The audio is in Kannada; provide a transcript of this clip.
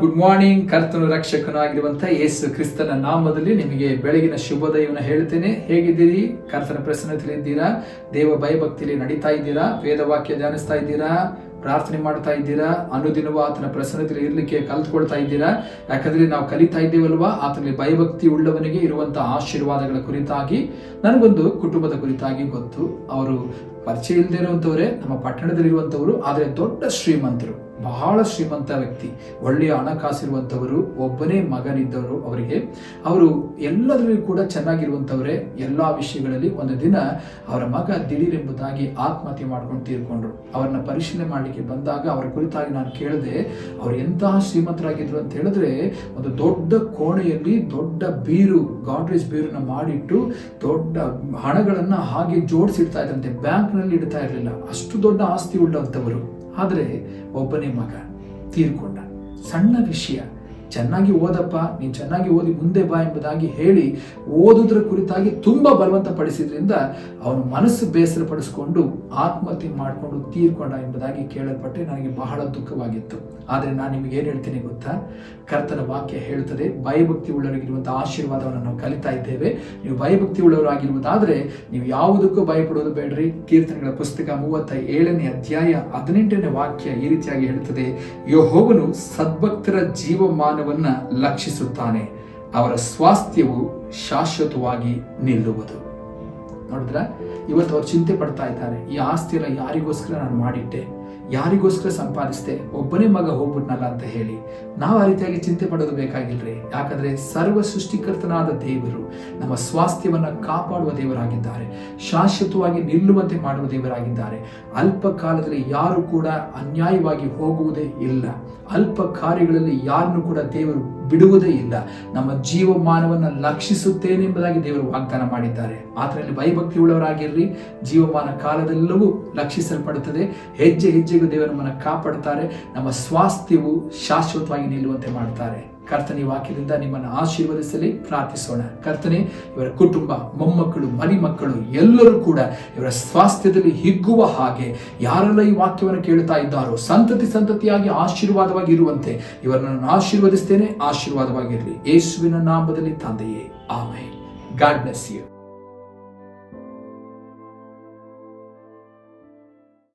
ಗುಡ್ ಮಾರ್ನಿಂಗ್ ಕರ್ತನ ರಕ್ಷಕನು ಆಗಿರುವಂತಹ ಯೇಸು ಕ್ರಿಸ್ತನ ನಾಮದಲ್ಲಿ ನಿಮಗೆ ಬೆಳಗಿನ ಶುಭೋದಯವನ್ನು ಹೇಳ್ತೇನೆ ಹೇಗಿದ್ದೀರಿ? ಕರ್ತನ ಪ್ರಸನ್ನತೆಯಲ್ಲಿದ್ದೀರಾ ದೇವ ಭಯಭಕ್ತಿಯಲ್ಲಿ ನಡೀತಾ ಇದ್ದೀರಾ? ವೇದವಾಕ್ಯ ಧ್ಯಾನಿಸ್ತಾ ಇದ್ದೀರಾ? ಪ್ರಾರ್ಥನೆ ಮಾಡ್ತಾ ಇದ್ದೀರಾ? ಅನುದಿನವೂ ಆತನ ಪ್ರಸನ್ನತೆಯಲ್ಲಿ ಇರಲಿಕ್ಕೆ ಕಲ್ತ್ಕೊಳ್ತಾ ಇದ್ದೀರಾ? ಯಾಕಂದ್ರೆ ನಾವು ಕಲಿತಾ ಇದ್ದೀವಲ್ವಾ? ಆತನಲ್ಲಿ ಭಯಭಕ್ತಿ ಉಳ್ಳವನಿಗೆ ಇರುವಂತಹ ಆಶೀರ್ವಾದಗಳ ಕುರಿತಾಗಿ, ನನಗೊಂದು ಕುಟುಂಬದ ಕುರಿತಾಗಿ ಗೊತ್ತು. ಅವರು ಪರಿಚಯ ಇಲ್ಲದೆ ಇರುವಂತವರೇ, ನಮ್ಮ ಪಟ್ಟಣದಲ್ಲಿರುವಂತವರು, ಆದರೆ ದೊಡ್ಡ ಶ್ರೀಮಂತರು. ಬಹಳ ಶ್ರೀಮಂತ ವ್ಯಕ್ತಿ. ಒಳ್ಳೆಯ ಹಣಕಾಸಿರುವಂಥವರು, ಒಬ್ಬನೇ ಮಗನಿದ್ದವರು ಅವರಿಗೆ. ಅವರು ಎಲ್ಲದರಲ್ಲಿ ಕೂಡ ಚೆನ್ನಾಗಿರುವಂಥವರೇ, ಎಲ್ಲ ವಿಷಯಗಳಲ್ಲಿ ಒಂದು ದಿನ ಅವರ ಮಗ ದಿಢೀರೆಂಬುದಾಗಿ ಆತ್ಮಹತ್ಯೆ ಮಾಡ್ಕೊಂಡು ತೀರ್ಕೊಂಡ್ರು. ಅವ್ರನ್ನ ಪರಿಶೀಲನೆ ಮಾಡಲಿಕ್ಕೆ ಬಂದಾಗ ಅವರ ಕುರಿತಾಗಿ ನಾನು ಕೇಳಿದೆ, ಅವ್ರು ಎಂತಹ ಶ್ರೀಮಂತರಾಗಿದ್ರು ಅಂತ ಹೇಳಿದ್ರೆ, ಒಂದು ದೊಡ್ಡ ಕೋಣೆಯಲ್ಲಿ ದೊಡ್ಡ ಬೀರು, ಗಾಡ್ರೇಜ್ ಬೀರನ್ನ ಮಾಡಿಟ್ಟು ದೊಡ್ಡ ಹಣಗಳನ್ನ ಹಾಗೆ ಜೋಡಿಸಿಡ್ತಾ ಇದ್ರಂತೆ. ಬ್ಯಾಂಕ್ನಲ್ಲಿ ಇಡ್ತಾ ಇರಲಿಲ್ಲ. ಅಷ್ಟು ದೊಡ್ಡ ಆಸ್ತಿ ಉಳ್ಳಂಥವರು. ಆದರೆ ಒಬ್ಬನೇ ಮಗ ತೀರ್ಕೊಂಡ. ಸಣ್ಣ ವಿಷಯ. ಚೆನ್ನಾಗಿ ಓದಪ್ಪ, ನೀನು ಚೆನ್ನಾಗಿ ಓದಿ ಮುಂದೆ ಬಾ ಎಂಬುದಾಗಿ ಹೇಳಿ ಓದುದ್ರ ಕುರಿತಾಗಿ ತುಂಬ ಬಲವಂತ ಪಡಿಸಿದ್ರಿಂದ ಅವನು ಮನಸ್ಸು ಬೇಸರ ಪಡಿಸ್ಕೊಂಡು ಆತ್ಮಹತ್ಯೆ ಮಾಡಿಕೊಂಡು ತೀರ್ಕೊಂಡ ಎಂಬುದಾಗಿ ಕೇಳಲ್ಪಟ್ಟೆ. ನನಗೆ ಬಹಳ ದುಃಖವಾಗಿತ್ತು. ಆದರೆ ನಾನು ನಿಮಗೆ ಏನು ಹೇಳ್ತೀನಿ ಗೊತ್ತಾ? ಕರ್ತನ ವಾಕ್ಯ ಹೇಳುತ್ತದೆ ಭಯಭಕ್ತಿ ಉಳ್ಳವರಿಗಿರುವಂಥ ಆಶೀರ್ವಾದವನ್ನು ನಾವು ಕಲಿತಾ ಇದ್ದೇವೆ. ನೀವು ಭಯಭಕ್ತಿ ಉಳ್ಳವರಾಗಿರುವುದಾದರೆ ನೀವು ಯಾವುದಕ್ಕೂ ಭಯಪಡೋದು ಬೇಡ್ರಿ. ಕೀರ್ತನೆಗಳ ಪುಸ್ತಕ ಮೂವತ್ತ ಏಳನೇ ಅಧ್ಯಾಯ ಹದಿನೆಂಟನೇ ವಾಕ್ಯ ಈ ರೀತಿಯಾಗಿ ಹೇಳುತ್ತದೆ, ಯಹೋವನು ಸದ್ಭಕ್ತರ ಜೀವಮಾನವನ್ನ ಲಕ್ಷಿಸುತ್ತಾನೆ. ಅವರ ಸ್ವಾಸ್ಥ್ಯವು ಶಾಶ್ವತವಾಗಿ ನಿಲ್ಲುವುದು. ನೋಡಿದ್ರ? ಇವತ್ತು ಅವ್ರು ಚಿಂತೆ ಪಡ್ತಾ ಇದ್ದಾರೆ. ಈ ಆಸ್ತಿ ಎಲ್ಲ ಯಾರಿಗೋಸ್ಕರ ನಾನು ಮಾಡಿಟ್ಟೆ? ಯಾರಿಗೋಸ್ಕರ ಸಂಪಾದಿಸಿದೆ ಒಬ್ಬನೇ ಮಗ ಹೋಗ್ಬಿಟ್ನಲ್ಲ ಅಂತ ಹೇಳಿ, ನಾವು ಆ ರೀತಿಯಾಗಿ ಚಿಂತೆ ಪಡೋದು ಬೇಕಾಗಿಲ್ರಿ. ಯಾಕಂದ್ರೆ ಸರ್ವ ಸೃಷ್ಟಿಕರ್ತನಾದ ದೇವರು ನಮ್ಮ ಸ್ವಾಸ್ಥ್ಯವನ್ನ ಕಾಪಾಡುವ ದೇವರಾಗಿದ್ದಾರೆ, ಶಾಶ್ವತವಾಗಿ ನಿಲ್ಲುವಂತೆ ಮಾಡುವ ದೇವರಾಗಿದ್ದಾರೆ. ಅಲ್ಪ ಕಾಲದಲ್ಲಿ ಯಾರು ಕೂಡ ಅನ್ಯಾಯವಾಗಿ ಹೋಗುವುದೇ ಇಲ್ಲ. ಅಲ್ಪ ಕಾರ್ಯಗಳಲ್ಲಿ ಯಾರನ್ನು ಕೂಡ ದೇವರು ಬಿಡುವುದೇ ಇಲ್ಲ. ನಮ್ಮ ಜೀವಮಾನವನ್ನು ಲಕ್ಷಿಸುತ್ತೇನೆ ಎಂಬುದಾಗಿ ದೇವರು ವಾಗ್ದಾನ ಮಾಡಿದ್ದಾರೆ. ಆತನಲ್ಲಿ ಭಯಭಕ್ತಿ ಉಳ್ಳವರಾಗಿರಲಿ ಜೀವಮಾನ ಕಾಲದೆಲ್ಲವೂ ಲಕ್ಷಿಸಲ್ಪಡುತ್ತದೆ. ಹೆಜ್ಜೆ ಹೆಜ್ಜೆಗೂ ದೇವರ ನಮ್ಮನ್ನು ಕಾಪಾಡುತ್ತಾರೆ ನಮ್ಮ ಸ್ವಾಸ್ಥ್ಯವು ಶಾಶ್ವತವಾಗಿ ನಿಲ್ಲುವಂತೆ ಮಾಡ್ತಾರೆ. ಕರ್ತನೆ ವಾಕ್ಯದಿಂದ ನಿಮ್ಮನ್ನು ಆಶೀರ್ವದಿಸಲಿ, ಪ್ರಾರ್ಥಿಸೋಣ. ಕರ್ತನೆ, ಇವರ ಕುಟುಂಬ, ಮೊಮ್ಮಕ್ಕಳು, ಮರಿಮಕ್ಕಳು, ಎಲ್ಲರೂ ಕೂಡ ಇವರ ಸ್ವಾಸ್ಥ್ಯದಲ್ಲಿ ಹಿಗ್ಗುವ ಹಾಗೆ ಯಾರೆಲ್ಲ ಈ ವಾಕ್ಯವನ್ನು ಕೇಳ್ತಾ ಇದ್ದಾರೋ, ಸಂತತಿ ಸಂತತಿಯಾಗಿ ಆಶೀರ್ವಾದವಾಗಿ ಇರುವಂತೆ ಇವರನ್ನು ಆಶೀರ್ವದಿಸ್ತೇನೆ. ಆಶೀರ್ವಾದವಾಗಿರಲಿ. ಯೇಸುವಿನ ನಾಮದಲ್ಲಿ ತಂದೆಯೇ. ಆಮೇಲೆ ಗಾಡ್ ಬ್ಲೆಸ್ ಯು.